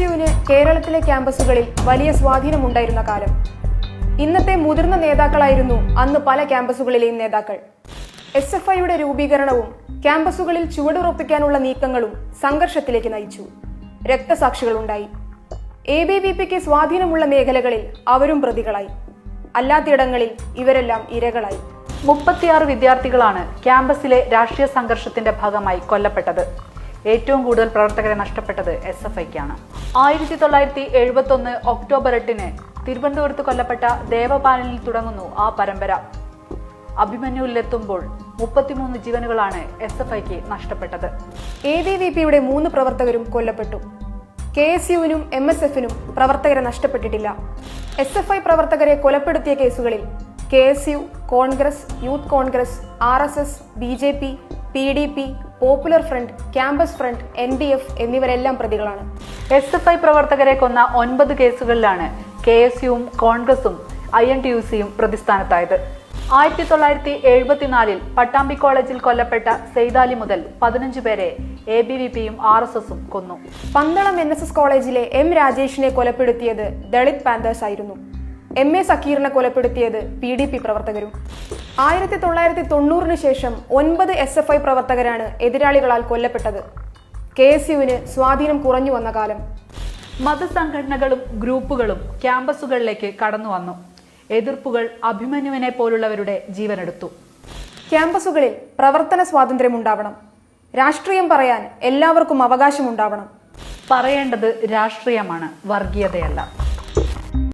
യുവിന് കേരളത്തിലെ ക്യാമ്പസുകളിൽ വലിയ സ്വാധീനമുണ്ടായിരുന്ന കാലം. ഇന്നത്തെ മുതിർന്ന നേതാക്കളായിരുന്നു അന്ന് പല ക്യാമ്പസുകളിലെയും നേതാക്കൾ. എസ് എഫ് ഐയുടെ രൂപീകരണവും ക്യാമ്പസുകളിൽ ചുവടുറപ്പിക്കാനുള്ള നീക്കങ്ങളും സംഘർഷത്തിലേക്ക് നയിച്ചു. രക്തസാക്ഷികളുണ്ടായി. എ ബി വി പിക്ക് സ്വാധീനമുള്ള മേഖലകളിൽ അവരും പ്രതികളായി. അല്ലാത്തിടങ്ങളിൽ ഇവരെല്ലാം ഇരകളായി. മുപ്പത്തിയാറ് വിദ്യാർത്ഥികളാണ് ക്യാമ്പസിലെ രാഷ്ട്രീയ സംഘർഷത്തിന്റെ ഭാഗമായി കൊല്ലപ്പെട്ടത്. ഏറ്റവും കൂടുതൽ പ്രവർത്തകരെ നഷ്ടപ്പെട്ടത് എസ് എഫ് ഐക്കാണ്. ആയിരത്തി തൊള്ളായിരത്തി എഴുപത്തി ഒന്ന് ഒക്ടോബർ എട്ടിന് തിരുവനന്തപുരത്ത് കൊല്ലപ്പെട്ട ദേവപാലനിൽ തുടങ്ങുന്നു ആ പരമ്പര. അഭിമന്യുവിലെത്തുമ്പോൾ മുപ്പത്തിമൂന്ന് ജീവനുകളാണ് എസ് എഫ് ഐക്ക് നഷ്ടപ്പെട്ടത്. എ ബി വി പിയുടെ മൂന്ന് പ്രവർത്തകരും കൊല്ലപ്പെട്ടു. കെ എസ് യുവിനും എം എസ് എഫിനും പ്രവർത്തകരെ നഷ്ടപ്പെട്ടിട്ടില്ല. എസ് എഫ് ഐ പ്രവർത്തകരെ കൊലപ്പെടുത്തിയ കേസുകളിൽ K S U Congress Youth Congress R S S B J P P D P Popular Front Campus Front N D F എന്നിവരെല്ലാം പ്രതികളാണ്. എസ് എഫ് ഐ പ്രവർത്തകരെ കൊന്ന ഒൻപത് കേസുകളിലാണ് കെ എസ് യുവും കോൺഗ്രസും ഐ എൻ ടി യു സിയും പ്രതിസ്ഥാനത്തായത്. ആയിരത്തി തൊള്ളായിരത്തി എഴുപത്തിനാലിൽ പട്ടാമ്പി കോളേജിൽ കൊല്ലപ്പെട്ട സെയ്താലി മുതൽ പതിനഞ്ച് പേരെ എ ബി വി പിയും ആർ എസ് എസും കൊന്നു. പന്തളം എൻ എസ് എസ് കോളേജിലെ എം രാജേഷിനെ കൊലപ്പെടുത്തിയത് ദളിത് പാന്തേഴ്സ് ആയിരുന്നു. എം എ സക്കീറിനെ കൊലപ്പെടുത്തിയത് പി ഡി പി പ്രവർത്തകരും. ആയിരത്തി തൊള്ളായിരത്തി തൊണ്ണൂറിന് ശേഷം ഒൻപത് എസ് എഫ് ഐ പ്രവർത്തകരാണ് എതിരാളികളാൽ കൊല്ലപ്പെട്ടത്. കെ എസ് യുവിന് സ്വാധീനം കുറഞ്ഞു വന്ന കാലം. മതസംഘടനകളും ഗ്രൂപ്പുകളും ക്യാമ്പസുകളിലേക്ക് കടന്നു വന്നു. എതിർപ്പുകൾ അഭിമന്യുവിനെ പോലുള്ളവരുടെ ജീവനെടുത്തു. ക്യാമ്പസുകളിൽ പ്രവർത്തന സ്വാതന്ത്ര്യം ഉണ്ടാവണം രാഷ്ട്രീയം പറയാൻ എല്ലാവർക്കും അവകാശമുണ്ടാവണം. പറയേണ്ടത് രാഷ്ട്രീയമാണ് വർഗീയതയല്ല.